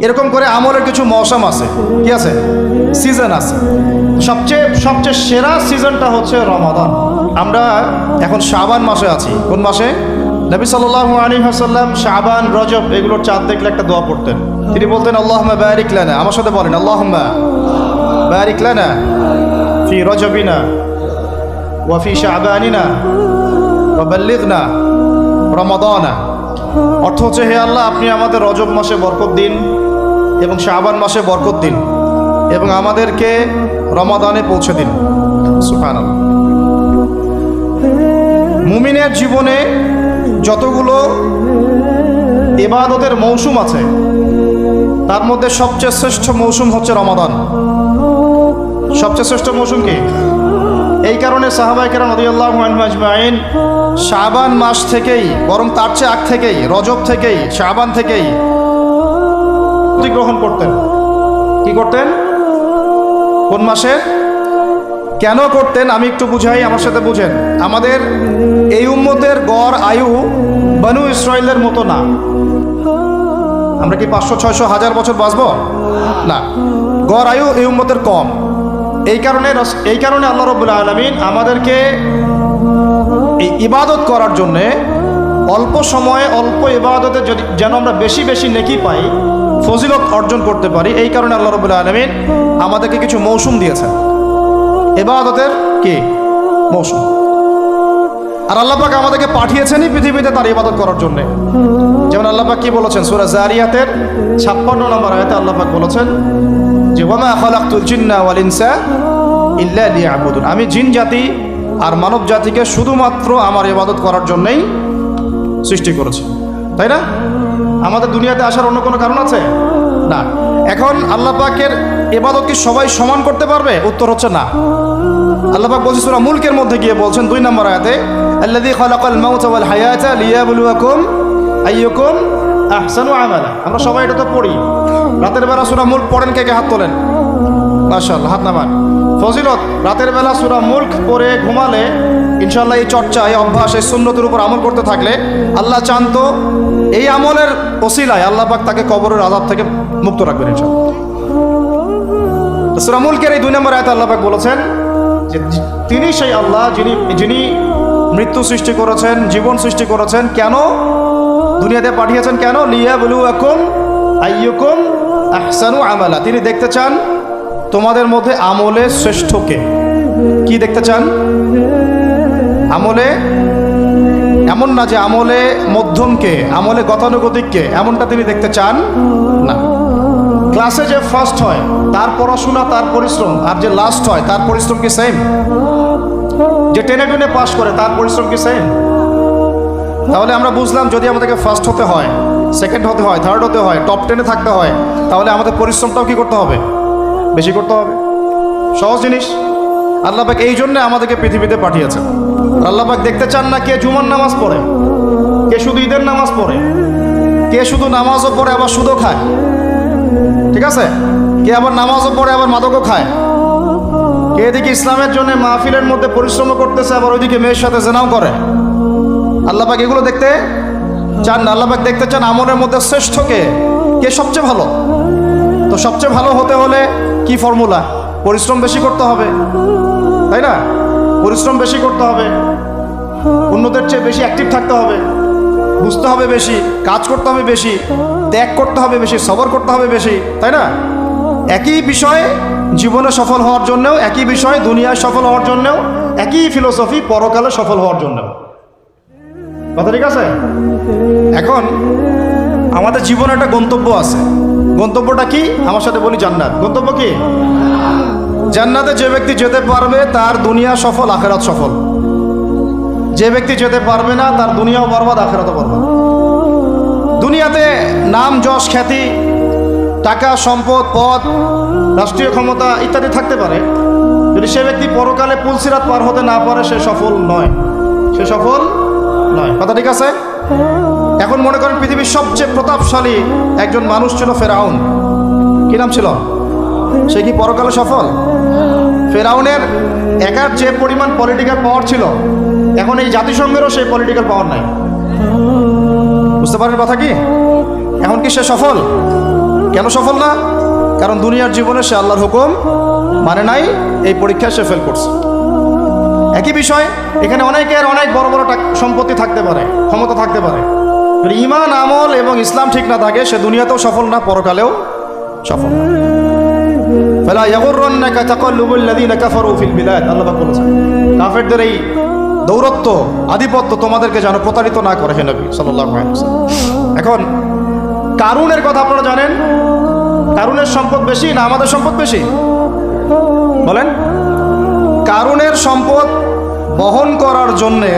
এরকম করে আমলের কিছু মৌসুম আছে। কি আছে? সিজন আছে। সবচেয়ে সবচেয়ে সেরা সিজনটা হচ্ছে রমাদান। আমরা এখন শাবান মাসে আছি। কোন মাসে? নবী সাল্লাল্লাহু আলাইহি ওয়াসাল্লাম, শাবান, রজব এগুলোর চাঁদ দেখলে একটা দোয়া পড়তেন। তিনি বলতেন, আল্লাহুম্মা বারিক লানা। আমার সাথে বলেন, আল্লাহুম্মা বারিক লানা ফি রজবিনা ওয়া ফি শাবানিনা ওয়া বাল্লিগনা রমাদানা। অর্থ হচ্ছে, হে আল্লাহ, আপনি আমাদের রজব মাসে বরকত দিন। এবং শাবান মাসে বরকত দিন এবং আমাদেরকে রমাদানে পৌঁছে দিন। সুবহানাল্লাহ। মুমিনের জীবনে যতগুলো ইবাদতের মৌসুম আছে, তার মধ্যে সবচেয়ে শ্রেষ্ঠ মৌসুম হচ্ছে রমাদান। সবচেয়ে শ্রেষ্ঠ মৌসুম কি? এই কারণে সাহাবাই কেরাম রদিয়াল্লাহ আজমাইন শাবান মাস থেকেই, বরং তার চেয়ে আগ থেকেই, রজব থেকেই, শাবান থেকেই গ্রহণ করতেন। কি করতেন? কোন মাসে? কেন করতেন? আমি একটু বুঝাই, আমার সাথে বুঝেন। আমাদের এই উম্মতের গড় আয়ু বানু ইসরায়েলের মতো না। আমরা কি পাঁচশো, ছয়শো, হাজার বছর বাঁচব? না। গড় আয়ু এই উম্মতের কম। এই কারণে এই কারণে আল্লাহ রবুল্লা আলমিন আমাদেরকে এই ইবাদত করার জন্যে অল্প সময়ে অল্প ইবাদতে যদি, যেন আমরা বেশি বেশি নেকি পাই ফজিলত অর্জন করতে পারি, এই কারণে আল্লাহ রবুল্লা আলমিন আমাদেরকে কিছু মৌসুম দিয়েছেন। ইবাদতের কি? মৌসুম। আর আল্লাপাক আমাদেরকে পাঠিয়েছেনই পৃথিবীতে তার ইবাদত করার জন্যে। যেমন আল্লাপাক কি বলেছেন? সুরা জারিয়াতের ছাপ্পান্ন নম্বর আয়তে আল্লাপাক বলেছেন যে, ওয়ামা খালাকতুল জিন্না ওয়াল ইনসা ইল্লা লিয়াবুদুন। আমি জিন জাতি আর মানব জাতিকে শুধুমাত্র আমার ইবাদত করার জন্যই সৃষ্টি করেছি। তাই না? আমাদের দুনিয়াতে আসার অন্য কোনো কারণ আছে? না। এখন আল্লাহ পাকের এবাদত কি সবাই সমান করতে পারবে? উত্তর হচ্ছে না। আল্লাহ পাক বলছে সূরা মুলকের মধ্যে গিয়ে বলছেন দুই নম্বর আয়াতে, আল্লাযী খালাকাল মাউতা ওয়াল হায়াতা লিয়াবলুয়াকুম আইয়ুকুম আহসানু আমালা। আমরা সবাই এটা তো পড়ি। রাতের বেলা সূরা মুলক পড়েন কে কে? হাত তোলেন। মাশাআল্লাহ, হাত নামান। ফজিলত, রাতের বেলা সূরা মুলক পড়ে ঘুমালে ইনশাআল্লাহ এই চর্চা এই অভ্যাস এই সুন্নতের উপর আমল করতে থাকলে আল্লাহ চান তো এই আমলের ওসিলায় আল্লাহ পাক তাকে কবরের আযাব থেকে মুক্ত রাখবেন ইনশাআল্লাহ। সূরা এই দুই নম্বর আয়াতে আল্লাহ পাক বলেছেন যে তিনি সেই আল্লাহ যিনি যিনি মৃত্যু সৃষ্টি করেছেন, জীবন সৃষ্টি করেছেন, কেন দুনিয়াতে পাঠিয়েছেন, কেন? লিয়া বলু এখন আইয়ুকুম আহসানু আমালা। তিনি দেখতে চান তোমাদের মধ্যে আমলে শ্রেষ্ঠকে কি দেখতে চান? আমলে এমন না যে আমলে মধ্যমকে, আমলে গতানুগতিককে, এমনটা তিনি দেখতে চান না। ক্লাসে যে ফার্স্ট হয়, তার পড়াশোনা, তার পরিশ্রম, আর যে লাস্ট হয়, তার পরিশ্রম কি সেম যে টেনে টেনে পাস করে, তার পরিশ্রম কি সেম তাহলে আমরা বুঝলাম যদি আমাদেরকে ফার্স্ট হতে হয় সেকেন্ড হতে হয় থার্ড হতে হয় টপ টেনে থাকতে হয়, তাহলে আমাদের পরিশ্রমটাও কি করতে হবে? বেশি করতে হবে। সহজ জিনিস। আল্লাহবাক এই জন্যে আমাদেরকে পৃথিবীতে পাঠিয়েছেন। আল্লাহবাক দেখতে চান না কে জুমার নামাজ পড়ে, কে শুধু ঈদের নামাজ পড়ে, কে শুধু নামাজও পড়ে আবার সুদও খায়। ঠিক আছে? কে আবার নামাজও পড়ে আবার মাদকও খায়। কে এদিকে ইসলামের জন্য মাহফিলের মধ্যে পরিশ্রম করতেছে আবার ওইদিকে মেয়ের সাথে জেনাও করে। আল্লাপাক এগুলো দেখতে চান না। আল্লাপাক দেখতে চান আমলের মধ্যে শ্রেষ্ঠ কে? কে সবচেয়ে ভালো? তো সবচেয়ে ভালো হতে হলে কি ফর্মুলা পরিশ্রম বেশি করতে হবে। তাই না? পরিশ্রম বেশি করতে হবে। অন্যদের চেয়ে বেশি অ্যাক্টিভ থাকতে হবে। বুঝতে হবে বেশি, কাজ করতে হবে বেশি, ত্যাগ করতে হবে বেশি, সবর করতে হবে বেশি, তাই না? একই বিষয়ে জীবনে সফল হওয়ার জন্যও, একই বিষয়ে দুনিয়ায় সফল হওয়ার জন্যও, একই ফিলোসফি পরকালে সফল হওয়ার জন্যও। কথা ঠিক আছে? এখন আমাদের জীবনে একটা গন্তব্য আছে। গন্তব্যটা কি? আমার সাথে বলি জান্নাত। গন্তব্য কি? জান্নাতে যে ব্যক্তি যেতে পারবে, তার দুনিয়া সফল, আখেরাত সফল। যে ব্যক্তি যেতে পারবে না, তার দুনিয়াও বরবাদ, আখেরাতও বরবাদ। দুনিয়াতে নাম, যশ, খ্যাতি, টাকা, সম্পদ, পদ, রাষ্ট্রীয় ক্ষমতা ইত্যাদি থাকতে পারে। যদি সে ব্যক্তি পরকালে পুলসিরাত পার হতে না পারে, সে সফল নয়। সে সফল নয়। কথা ঠিক আছে? এখন মনে করেন পৃথিবীর সবচেয়ে প্রতাপশালী একজন মানুষ ছিল ফেরাউন। কি নাম ছিল? সে কি পরকালে সফল? ফেরাউনের একার যে পরিমাণ পলিটিক্যাল পাওয়ার ছিল, এখন এই জাতিসংঘেরও সেই পলিটিক্যাল পাওয়ার নাই। বুঝতে পারেন কথা কি? এখন কি সে সফল? কেন সফল না? কারণ দুনিয়ার জীবনে সে আল্লাহর হুকুম মানে নাই, এই পরীক্ষায় সে ফেল করছে। একই বিষয়, এখানে অনেকের অনেক বড় বড় সম্পত্তি থাকতে পারে, ক্ষমতা থাকতে পারে। ইমান, আমল এবং ইসলাম ঠিক না থাকে, সে দুনিয়াতেও সফল না, পরকালেও সফল ফেলা ইয়াগুররান্নাকা তাকাল্লুবুল লাযীনা কাফারু ফিল বিলাদ আল্লাহ পাক বলেছেন, কাফেরদের এই দৌরত্ব, আধিপত্য তোমাদেরকে যেন প্রতারিত না করে, হে নবী সাল্লাল্লাহু আলাইহি ওয়াসাল্লাম। এখন, কারুনের কথা আপনারা জানেন? কারুনের সম্পদ বেশি না আমাদের সম্পদ বেশি? বলেন। কারুনের সম্পদ বহন করার জন্যে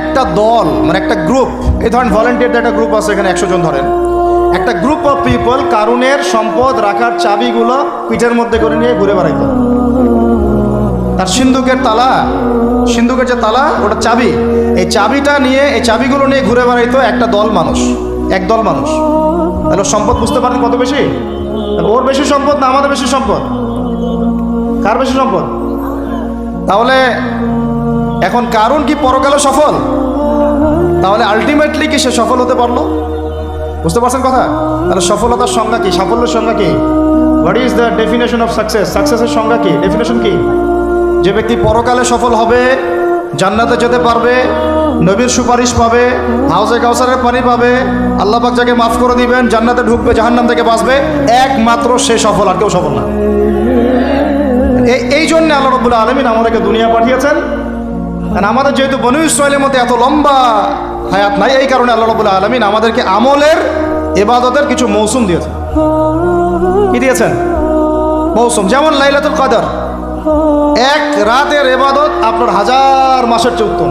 একটা দল মানে একটা গ্রুপ, এই ধরেন ভলেন্টিয়ারদের একটা গ্রুপ আছে এখানে একশো জন ধরেন। একটা গ্রুপ অফ পিপল কারুনের সম্পদ রাখার চাবিগুলো পিঠের মধ্যে করে নিয়ে ঘুরে বেড়াইতো। তার সিন্ধুকের তালা, সিন্ধুকের যে তালা, ওটা চাবি। এই চাবিটা নিয়ে, এই চাবিগুলো নিয়ে ঘুরে বেড়াইতো একটা দল মানুষ, এক দল মানুষ। তাহলে সম্পদ বুঝতে পারেন কত বেশি? ওর বেশি সম্পদ না আমাদের বেশি সম্পদ? কার বেশি সম্পদ? তাহলে এখন কারণ কি পরকালে সফল? তাহলে আলটিমেটলি কি সে সফল হতে পারল? বুঝতে পারছেন কথা? তাহলে সফলতার সংজ্ঞা কি? সাফল্যের সংজ্ঞা কি? What is the definition of success সাকসেসের সংজ্ঞা কি? ডেফিনেশন কি? যে ব্যক্তি পরকালে সফল হবে, জান্নাতে যেতে পারবে, নবীর সুপারিশ পাবে হাউসে কাউসারের পানি পাবে, আল্লাহ যাকে মাফ করে দিবেন, জান্নাতে ঢুকবে, জাহান্নাম থেকে বাঁচবে, একমাত্র সে সফল, আর কেউ সফল না। এই জন্য আল্লাহ রবুল্লা আলমিন আমাদেরকে দুনিয়া পাঠিয়েছেন। আর আমাদের যেহেতু বনু ইসরায়েলের মধ্যে এত লম্বা হায়াত নাই এই কারণে আল্লাহ রবুল্লা আলমিন আমাদেরকে আমলের এবাদতের কিছু মৌসুম দিয়েছেন। কি দিয়েছেন? মৌসুম। যেমন লাইলাতুল কদর। এক রাতের এবাদত আপনার হাজার মাসের চেয়ে উত্তম।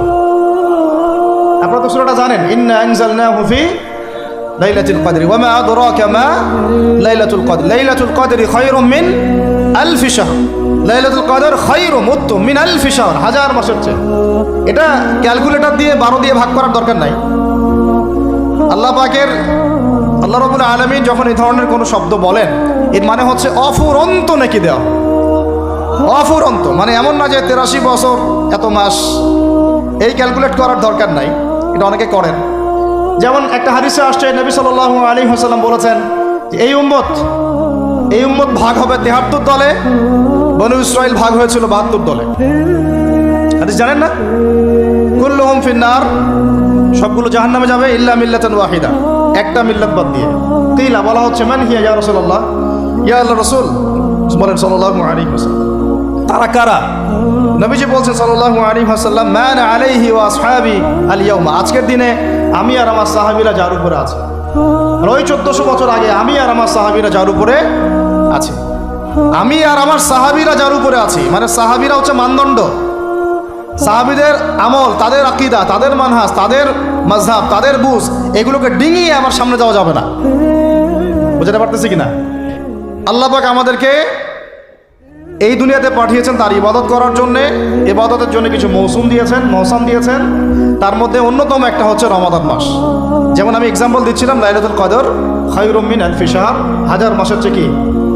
আপনারা তো সুরাটা জানেন, ইন্না আনজালনাহু ফি লাইলাতুল কদরি ওয়া মা আদরাকা মা লাইলাতুল কদর। লাইলাতুল কদরি খায়রুম মিন আলফি শাহর। লাইলাতুল কদর খায়রুম উত্তম মিন আলফি শাহর হাজার মাসের চেয়ে। এটা ক্যালকুলেটর দিয়ে, বারো দিয়ে ভাগ করার দরকার নাই। আল্লাহ পাকের, আল্লাহ রবুল আলমিন যখন এই ধরনের কোনো শব্দ বলেন, এর মানে হচ্ছে অফুরন্ত নাকি দেওয়া। অফুরন্ত মানে এমন না যে তেরাশি বছর, এত মাস। এই ক্যালকুলেট করার দরকার নাই, এটা অনেকে করেন। যেমন একটা হাদিসে আসছে, নবী সাল আলী হাসাল্লাম বলেছেন এই উম্মত এই উম্মত ভাগ হবে তেহাত্তর দলে বনু ইসরায়েল ভাগ হয়েছিল বাহাত্তর দলে। হাদিস জানেন না? কুল্লুহুম ফিন্নার সবগুলো জাহান নামে যাবে ইল্লা মিল্লাতান ওয়াহিদা। একটা মিল্লাত বাদ দিয়ে। কিলা বলা হচ্ছে মান হিয়া ইয়া রাসূলুল্লাহ? ইয়া আল্লাহ রাসূল? বলেন সাল্লাল্লাহু আলাইহি ওয়াসাল্লাম। তারা কারা? নবীজি বলছেন সাল্লাল্লাহু আলাইহি ওয়াসাল্লাম মান আলাইহি ওয়া আসহাবি আল ইয়াউমা। আজকের দিনে আমি আর আমার সাহাবীরা যার উপরে আছে। ওই চোদ্দশো বছর আগে আমি আর আমার সাহাবীরা যার উপরে আছে। আমি আর আমার সাহাবীরা যার উপরে আছি মানে সাহাবীরা হচ্ছে মানদণ্ড। সাহাবিদের আমল, তাদের আকিদা, তাদের মানহাস তাদের মজহাব তাদের বুঝ, এগুলোকে ডিঙিয়ে আমার সামনে যাওয়া যাবে না। বুঝতে পারতেছি কিনা? পাক আমাদেরকে এই দুনিয়াতে পাঠিয়েছেন তার ইবাদত করার জন্যে। ইবাদতের জন্য কিছু মৌসুম দিয়েছেন, মৌসাম দিয়েছেন। তার মধ্যে অন্যতম একটা হচ্ছে রমাদান মাস। যেমন আমি এক্সাম্পল দিচ্ছিলাম, লাইলাতুল কদর খায়রুমিন আলফি শাহর, হাজার মাসের চেয়ে কি?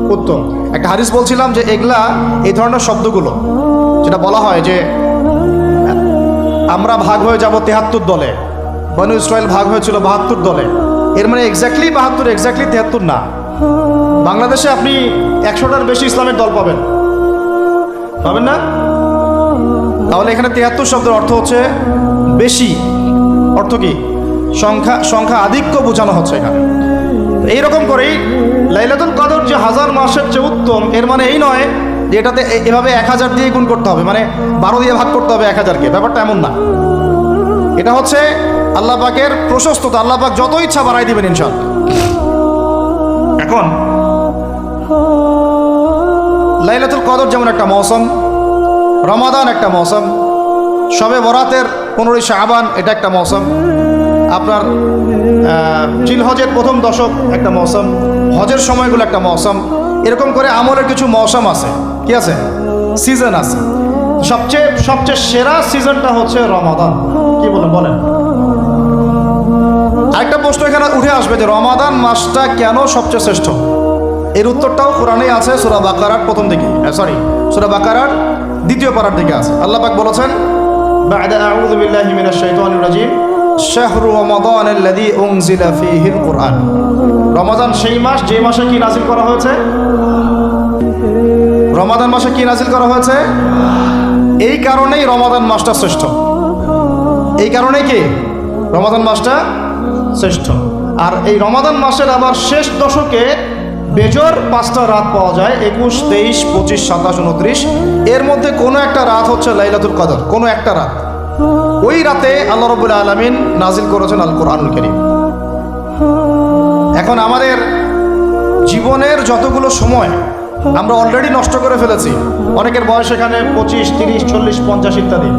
উত্তম। একটা হাদিস বলছিলাম যে এগুলা এই ধরনের শব্দগুলো, যেটা বলা হয় যে, আমরা ভাগ হয়ে যাব তেহাত্তর দলে। বনু ইসরায়েল ভাগ হয়েছিল বাহাত্তর দলে। এর মানে এক্স্যাক্টলি বাহাত্তর এক্স্যাক্টলি তেহাত্তর না। বাংলাদেশে আপনি একশোটার বেশি ইসলামের দল পাবেন। পাবেন না? তাহলে এখানে তেহাত্তর শব্দের অর্থ হচ্ছে বেশি। অর্থ কি? সংখ্যা সংখ্যা আধিক্য বোঝানো হচ্ছে এখানে। এইরকম করেই লাইলাতুল কদর যে হাজার মাসের চেয়ে উত্তম, এর মানে এই নয় যে এটাতে এভাবে এক হাজার দিয়ে গুণ করতে হবে মানে বারো দিয়ে ভাগ করতে হবে এক হাজারকে। ব্যাপারটা এমন না। এটা হচ্ছে আল্লাহ পাকের প্রশস্ততা। আল্লাহ পাক যত ইচ্ছা বাড়াই দিবেন ইনশাল এখন লাইলাতুল কদর যেমন একটা মৌসুম, রমাদান একটা মৌসুম, সবে বরাতের পনেরোই শাহবান এটা একটা মৌসুম আপনার আহ, জিলহজের প্রথম দশক একটা মৌসুম হজের সময়গুলো একটা মৌসুম। এরকম করে আমলের কিছু মৌসুম আছে। কি আছে? সিজন আছে। সবচেয়ে সবচেয়ে সেরা সিজনটা হচ্ছে রমাদান। কি বলেন বলেন। আরেকটা প্রশ্ন এখানে উঠে আসবে যে রমাদান মাসটা কেন সবচেয়ে শ্রেষ্ঠ? এর উত্তরটাও কোরআনেই আছে সুরা বাকারার প্রথম দিকে। সরি সুরা বাকারার দ্বিতীয় পাড়ার দিকে আছে। আল্লাহ পাক বলেছেন বা'দা আউযু বিল্লাহি মিনাশ শাইতানির রাজিম। শাহরু রমাদান আল্লাযী উনজিলা ফীহিল কুরআন। রমাদান সেই মাস, যে মাসে কি নাজিল করা হয়েছে? রমাদান মাসে কি নাজিল করা হয়েছে? এই কারণেই রমাদান মাসটা শ্রেষ্ঠ। এই কারণেই কি? রমাদান মাসটা শ্রেষ্ঠ। আর এই রমাদান মাসের আবার শেষ দশকে বেজর পাঁচটা রাত পাওয়া যায়, একুশ, তেইশ, পঁচিশ, সাতাশ, উনত্রিশ। এর মধ্যে কোনো একটা রাত হচ্ছে লাইলাতুল কদর, কোনো একটা রাত। ওই রাতে আল্লাহ রবুল্লা আলমিন নাজিল করেছেন আল কোরআনুল করিম। এখন আমাদের জীবনের যতগুলো সময় আমরা অলরেডি নষ্ট করে ফেলেছি, অনেকের বয়স এখানে পঁচিশ, তিরিশ, চল্লিশ, পঞ্চাশ ইত্যাদি।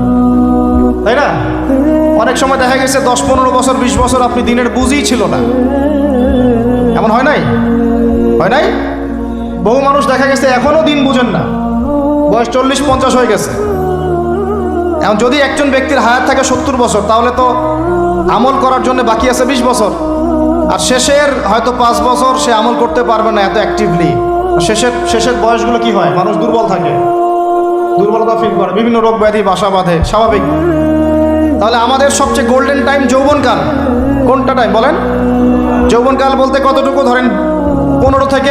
তাই না? অনেক সময় দেখা গেছে দশ, পনেরো বছর, বিশ বছর আপনি দিনের বুঝই ছিল না। এমন হয় নাই? হয় নাই? বহু মানুষ দেখা গেছে এখনও দিন বুঝেন না। বয়স চল্লিশ, পঞ্চাশ হয়ে গেছে। এখন যদি একজন ব্যক্তির হায়াত থাকে সত্তর বছর, তাহলে তো আমল করার জন্য বাকি আছে বিশ বছর। আর শেষের হয়তো পাঁচ বছর সে আমল করতে পারবে না এত অ্যাক্টিভলি শেষের শেষের বয়সগুলো কি হয়? মানুষ দুর্বল থাকে। দুর্বলতা ফিল করে। বিভিন্ন রোগ ব্যাধি, বাসা বাঁধে। স্বাভাবিক। তাহলে আমাদের সবচেয়ে গোল্ডেন টাইম যৌবনকাল কোনটা টাইম বলেন। যৌবনকাল বলতে কতটুকু? ধরেন পনেরো থেকে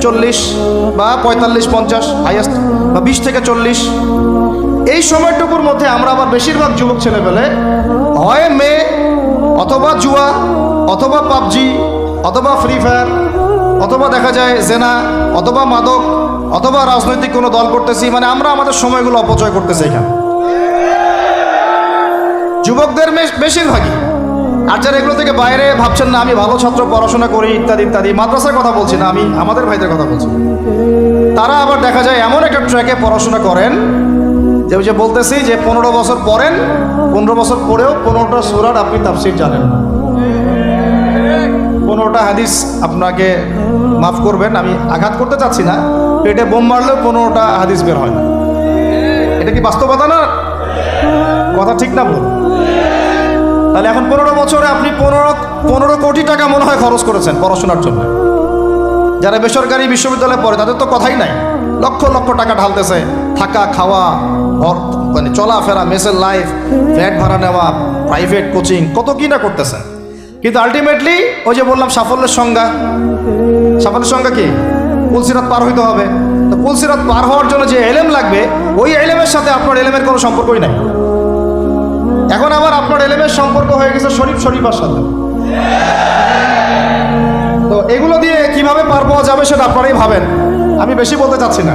চল্লিশ বা পঁয়তাল্লিশ, পঞ্চাশ হাইয়েস্ট বা বিশ থেকে চল্লিশ। এই সময়টুকুর মধ্যে আমরা আবার বেশিরভাগ যুবক ছেলে পেলে হয় মেয়ে অথবা জুয়া, অথবা পাবজি, অথবা ফ্রি ফায়ার, অথবা দেখা যায় জেনা, অথবা মাদক, অথবা রাজনৈতিক কোনো দল করতেছি মানে আমরা আমাদের সময়গুলো অপচয় করতেছি এখানে। যুবকদের বেশ- বেশিরভাগই। আর যারা এগুলো থেকে বাইরে ভাবছেন, না, আমি ভালো ছাত্র, পড়াশোনা করি, ইত্যাদি ইত্যাদি, মাদ্রাসার কথা বলছি না, আমি আমাদের ভাইদের কথা বলছি। তারা আবার দেখা যায় এমন একটা ট্র্যাকে পড়াশোনা করেন যে যে বলতেছি যে পনেরো বছর পড়েন পনেরো বছর পরেও পনেরোটা সুরার আপনি তাফসির জানেন। পনেরোটা হাদিস আপনাকে মাফ করবেন, আমি আঘাত করতে চাচ্ছি না। পেটে বোম মারলেও পনেরোটা হাদিস বের হয় না। এটা কি বাস্তবতা না? কথা ঠিক না বল তাহলে এখন পনেরো বছরে আপনি পনেরো পনেরো কোটি টাকা মনে হয় খরচ করেছেন পড়াশোনার জন্য। যারা বেসরকারি বিশ্ববিদ্যালয়ে পড়ে, তাদের তো কথাই নাই। লক্ষ লক্ষ টাকা ঢালতেছে, থাকা, খাওয়া মানে চলাফেরা, মেসের লাইফ ফ্ল্যাট ভাড়া নেওয়া প্রাইভেট কোচিং কত কি না করতেছে কিন্তু আলটিমেটলি ওই যে বললাম সাফল্যের সংজ্ঞা। সাফল্যের সংজ্ঞা কি? পুলসিরাত পার হইতে হবে। তো পুলসিরাত পার হওয়ার জন্য যে এলেম লাগবে, ওই এলেমের সাথে আপনার এলেমের কোনো সম্পর্কই নাই। এখন আবার আপনার এলেমের সম্পর্ক হয়ে গেছে শরীফ শরীফার সাথে তো এগুলো দিয়ে কীভাবে পার পাওয়া যাবে সেটা আপনারাই ভাবেন। আমি বেশি বলতে চাচ্ছি না।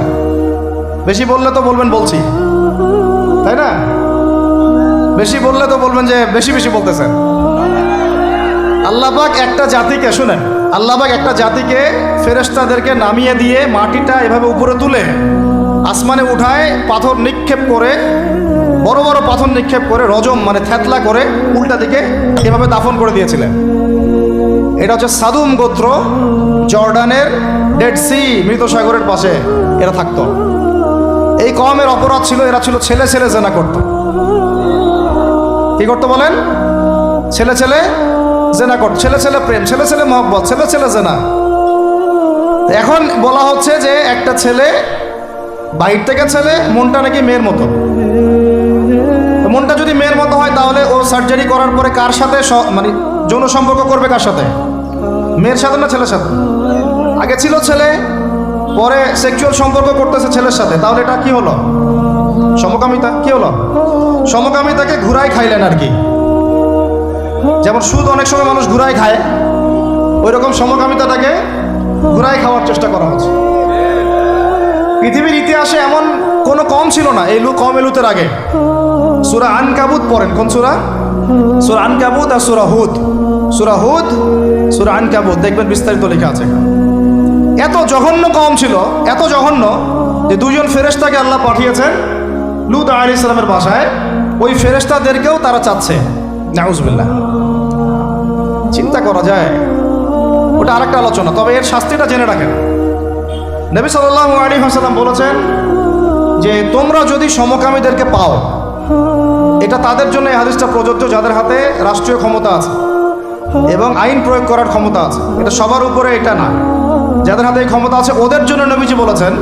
বেশি বললে তো বলবেন বলছি। তাই না? বেশি বললে তো বলবেন যে বেশি বেশি বলতেছেন। আল্লাহবাক একটা জাতিকে, শুনেন আল্লাহবাক একটা জাতিকে ফেরেস্তাদেরকে নামিয়ে দিয়ে মাটিটা এভাবে উপরে তুলে আসমানে উঠায়, পাথর নিক্ষেপ করে, বড় বড় পাথর নিক্ষেপ করে, রজম মানে থ্যাতলা করে উল্টা দিকে এভাবে দাফন করে দিয়েছিলেন। এটা হচ্ছে সাদুম গোত্র জর্ডানের ডেড সি মৃত সাগরের পাশে এরা থাকতো। এই কমের অপরাধ ছিল, এরা ছিল ছেলে ছেলে জেনা করত। কি করতো বলেন? ছেলে ছেলে জেনা করত। ছেলে ছেলে প্রেম, ছেলে ছেলে মহব্বত, ছেলে ছেলে জেনা। এখন বলা হচ্ছে যে একটা ছেলে বাইর থেকে ছেলে, মনটা নাকি মেয়ের মতো। মনটা যদি মেয়ের মতো হয়, তাহলে ও সার্জারি করার পরে কার সাথে মানে যৌন সম্পর্ক করবে কার সাথে? মেয়ের সাথে না ছেলের সাথে? আগে ছিল ছেলে পরে সেক্সুয়াল সম্পর্ক করতেছে ছেলের সাথে, তাহলে এটা কি হলো? সমকামিতা? কি হলো? সমকামিতাকে ঘুরাই খাইলেন আর কি। যেমন সুদ অনেক সময় মানুষ ঘুরাই খায় ওই রকম সমকামিতাটাকে ঘুরাই খাওয়ার চেষ্টা করা হচ্ছে। পৃথিবীর ইতিহাসে এমন কোনো কম ছিল না, এই লু কম এলুতের আগে। সুরা আনকাবুত পড়েন, কোন সুরা? সুরা আনকাবুত আর সুরা হুদ। সুরা হুদ, সুরা আনকাবুত, দেখবেন বিস্তারিত লেখা আছে। এত জঘন্য কম ছিল, এত জঘন্য যে দুজন ফেরেশতাকে আল্লাহ পাঠিয়েছেন লুত আলী ইসলামের বাসায়। ওই ফেরেশতাদেরকেও তারা চাচ্ছে। নাউজবিল্লাহ। চিন্তা করা যায়। ওটা আরেকটা আলোচনা, তবে এর শাস্তিটা জেনে রাখেন। নবী সাল্লাহ আলী হাসালাম বলেছেন যে, তোমরা যদি সমকামীদেরকে পাও, এটা তাদের জন্য এই হাদিসটা প্রযোজ্য যাদের হাতে রাষ্ট্রীয় ক্ষমতা আছে এবং আইন প্রয়োগ করার ক্ষমতা আছে। এটা সবার উপরে এটা না। যাদের হাতে ক্ষমতা আছে, ওদের জন্য নবীজি বলেছেন,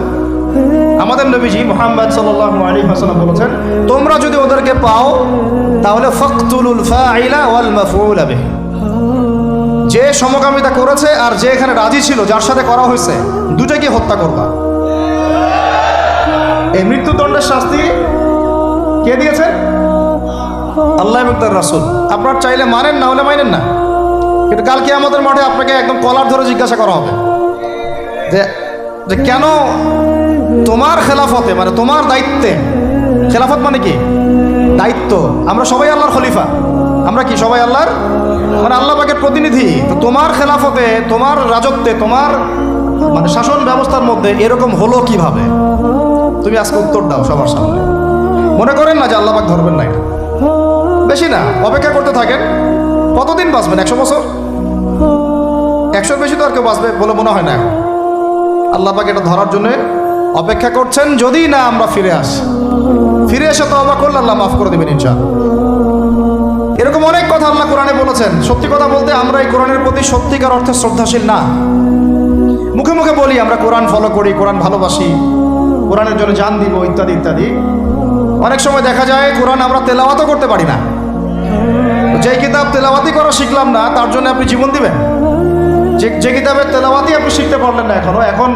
আমাদের নবীজি মোহাম্মদ আলাইহি ওয়াসাল্লাম বলেছেন, তোমরা যদি ওদেরকে পাও, তাহলে যে সমকামিতা করেছে আর যে এখানে রাজি ছিল, যার সাথে করা হয়েছে, দুটাকে হত্যা করবা। এই মৃত্যুদণ্ডের শাস্তি কে দিয়েছেন আল্লাহ রাসুল। আপনার চাইলে মানেন না হলে মানেন না। কিন্তু কালকে আমাদের মাঠে আপনাকে একদম কলার ধরে জিজ্ঞাসা করা হবে। যে কেন তোমার খেলাফতে মানে তোমার দায়িত্বে, খেলাফত মানে কি? দায়িত্ব। আমরা সবাই আল্লাহর খলিফা। আমরা কি সবাই আল্লাহর? মানে আল্লাহ পাকের প্রতিনিধি। তো তোমার খেলাফতে, তোমার রাজত্বে, তোমার মানে শাসন ব্যবস্থার মধ্যে এরকম হলো কীভাবে? তুমি আজকে উত্তর দাও সবার সামনে। মনে করেন না যে আল্লাহ পাক ধরবেন না এটা? বেশি না, অপেক্ষা করতে থাকেন। কতদিন বাঁচবেন? একশো বছর? একশোর বেশি তো আর কেউ বাঁচবে বলে মনে হয় না এখন। আল্লাহ পাক এটা ধরার জন্য অপেক্ষা করছেন, যদি না আমরা ফিরে আসি। ফিরে এসে তো অবাক করলে আল্লাহ মাফ করে দেবেন ইনশা এরকম অনেক কথা আল্লাহ কোরআনে বলেছেন। সত্যি কথা বলতে আমরা এই কোরআনের প্রতি সত্যিকার অর্থে শ্রদ্ধাশীল না। মুখে মুখে বলি, আমরা কোরআন ফলো করি, কোরআন ভালোবাসি, কোরআনের জন্য জান দিব, ইত্যাদি ইত্যাদি। অনেক সময় দেখা যায়, কোরআন আমরা তেলাওয়াতও করতে পারি না। যে কিতাব তেলাওয়াতি করা শিখলাম না, তার জন্য আপনি জীবন দিবেন? যে কিতাবের তেলাওয়াতি আপনি শিখতে পারলেন না এখনও, এখন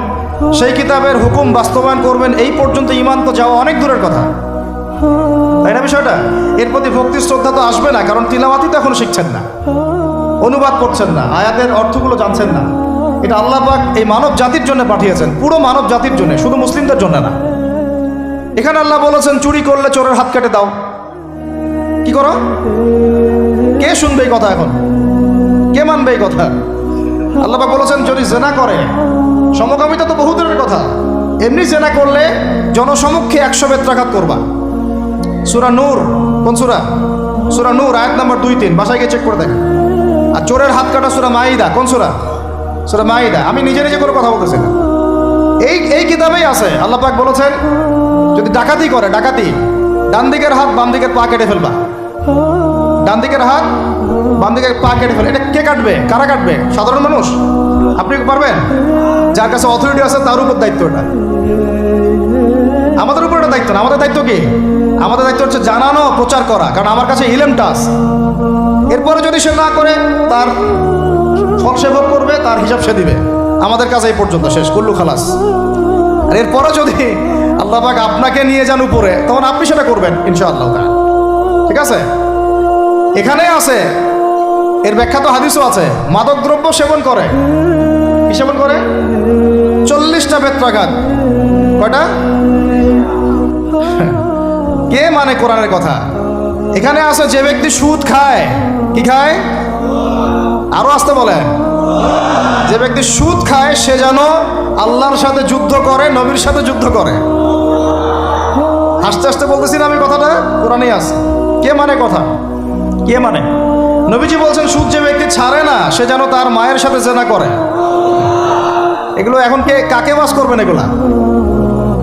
সেই কিতাবের হুকুম বাস্তবায়ন করবেন, এই পর্যন্ত ইমান তো যাওয়া অনেক দূরের কথা। না বিষয়টা? এর প্রতি ভক্তি, শ্রদ্ধা তো আসবে না, কারণ তিলাওয়াতি তো এখন শিখছেন না। অনুবাদ করছেন না, আয়াতের অর্থগুলো জানছেন না। এটা আল্লাহ পাক এই মানব জাতির জন্য পাঠিয়েছেন, পুরো মানব জাতির জন্য, শুধু মুসলিমদের জন্য না। এখানে আল্লাহ বলেছেন, চুরি করলে চোরের হাত কেটে দাও। কি করো? কে শুনবে এই কথা এখন? কে মানবে এই কথা? আল্লাহ বলেছেন, যদি জেনা করে, সমকামিতা তো বহু কথা। এমনি জেনা করলে জনসমক্ষে একশো বেত্রাঘাত করবা। সুরা নূর, কোন সুরা? সুরা নূর, আয়াত নাম্বার দুই তিন, বাসায় গিয়ে চেক করে দেখেন। আর চোরের হাত কাটা সুরা মাইদা কোন সুরা? সুরা মাইদা আমি নিজে নিজে কোনো কথা বলতেছি না। এই এই কিতাবেই আছে, আল্লাহ পাক বলেছেন, যদি ডাকাতি করে, ডাকাতি, ডান দিকের হাত বাম দিকের পা কেটে ফেলবা। ডান দিকের হাত বাম দিকের পা কেটে ফেলে। এটা কে কাটবে? কারা কাটবে? সাধারণ মানুষ? আপনি পারবেন? যার কাছে অথরিটি আছে, তার উপর দায়িত্ব এটা। আমাদের উপর এটা দায়িত্ব না। আমাদের দায়িত্ব কি? আমাদের দায়িত্ব হচ্ছে জানানো, প্রচার করা। কারণ আমার কাছে ইলেম টাস। এরপরে যদি সে না করে, তার ফল সে করবে, তার হিসাব সে দিবে। আমাদের কাছে এই পর্যন্ত শেষ। কুল্লু খালাস। আর এরপরে যদি আল্লাহ পাক আপনাকে নিয়ে যান উপরে, তখন আপনি সেটা করবেন, ইনশাআল্লাহ ঠিক আছে? এখানে আছে এর ব্যাখ্যা তো হাদিসও আছে মাদক দ্রব্য সেবন করে। সেবন করে? চল্লিশটা বেত্রাঘাত। কয়টা? কে মানে কোরআনের কথা? এখানে আছে যে ব্যক্তি সুদ খায়, কি খায়? আরও আসতে বলে। যে ব্যক্তি সুদ খায়, সে যেন আল্লাহর সাথে যুদ্ধ করে, নবীর সাথে যুদ্ধ করে। হাসতে হাসতে বলতেছি না আমি কথাটা? কোরআনেই আছে। কে মানে কথা? কে মানে? নবীজি বলছেন সুদ যে ব্যক্তি ছাড়ে না, সে যেন তার মায়ের সাথে জেনা করে। এগুলো এখন কে, কাকে বাস করবেন এগুলা?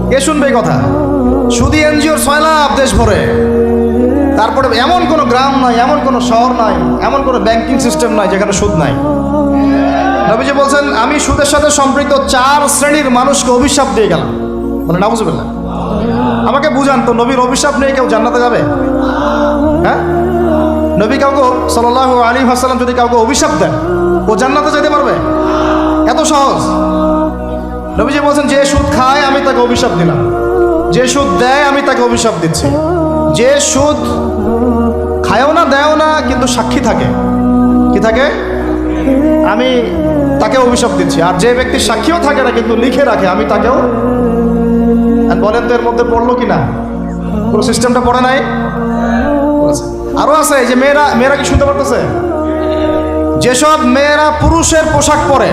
কে শুনবে কথা? সুদি এনজিওর ছয় লাভ দেশ ভরে। তারপরে এমন কোনো গ্রাম নাই, এমন কোনো শহর নাই, এমন কোনো ব্যাংকিং সিস্টেম নাই যেখানে সুদ নাই। নবীজি বলছেন, আমি সুদের সাথে সম্পৃক্ত চার শ্রেণির মানুষকে অভিশাপ দিয়ে গেলাম। মানে নাবুজুবিল্লাহ আমাকে বুঝান তো, নবীর অভিশাপ নিয়ে কেউ জান্নাতে যাবে? হ্যাঁ? নবী কাউকে সাল্লাহ আলী হাসালাম যদি কাউকে অভিশাপ দেন, ও জান্নাতে যেতে পারবে? এত সহজ। নবীজি বলছেন, যে সুদ খায়, আমি তাকে অভিশাপ দিলাম। যে সুদ দেয়, আমি তাকে অভিশাপ দিচ্ছি। যে সুদ খায়ও না, দেয়ও না, কিন্তু সাক্ষী থাকে। কি থাকে? আমি তাকে অভিশাপ দিচ্ছি। আর যে ব্যক্তি সাক্ষীও থাকে না, কিন্তু লিখে রাখে, আমি তাকেও বলেন তো এর মধ্যে পড়ল কি না পুরো সিস্টেমটা পড়ে নাই? বলেছে। আরও আছে যে মেয়েরা মেয়েরা কি শুনতে পারতেছে? যেসব মেয়েরা পুরুষের পোশাক পরে,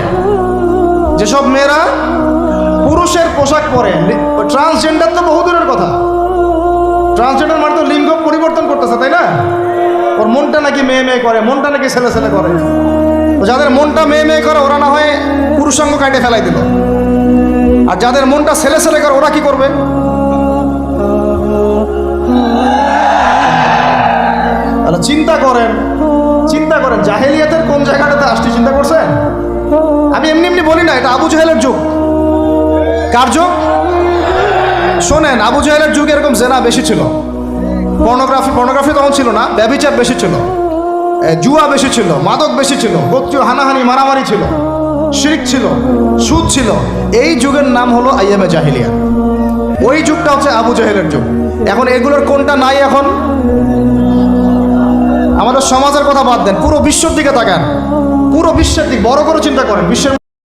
যেসব মেয়েরা পুরুষের পোশাক পরে ট্রান্সজেন্ডার তো বহু দূরের কথা। ট্রান্সজেন্ডার মানে তো লিঙ্গ পরিবর্তন করতেছে, তাই না? ওর মনটা নাকি মেয়ে মেয়ে করে, মনটা নাকি ছেলে ছেলে করে। যাদের মনটা মেয়ে মেয়ে করে, ওরা না হয় পুরুষাঙ্গ কাটে ফেলাই দিল। আর যাদের মনটা ছেলে ছেলে করে, ওরা কি করবে? চিন্তা করেন চিন্তা করেন, জাহেলিয়াতের কোন জায়গাটাতে আসছি চিন্তা করছেন? আমি এমনি এমনি বলি না, এটা আবু জাহেলের যুগ। কার যুগ? শোনেন, আবু জাহেলের যুগে এরকম জেনা বেশি ছিল। পর্নোগ্রাফি পর্নোগ্রাফি তখন ছিল না ব্যবিচার বেশি ছিল। জুয়া বেশি ছিল, মাদক বেশি ছিল, গোত্রীয় হানাহানি, মারামারি ছিল, শিরিক ছিল, সুদ ছিল। এই যুগের নাম হলো আইয়ামে জাহিলিয়া ওই যুগটা হচ্ছে আবু জাহেলের যুগ। এখন এগুলোর কোনটা নাই এখন? আমাদের সমাজের কথা বাদ দেন, পুরো বিশ্বের দিকে তাকান। পুরো বিশ্বের দিক বড় করে চিন্তা করেন, বিশ্বের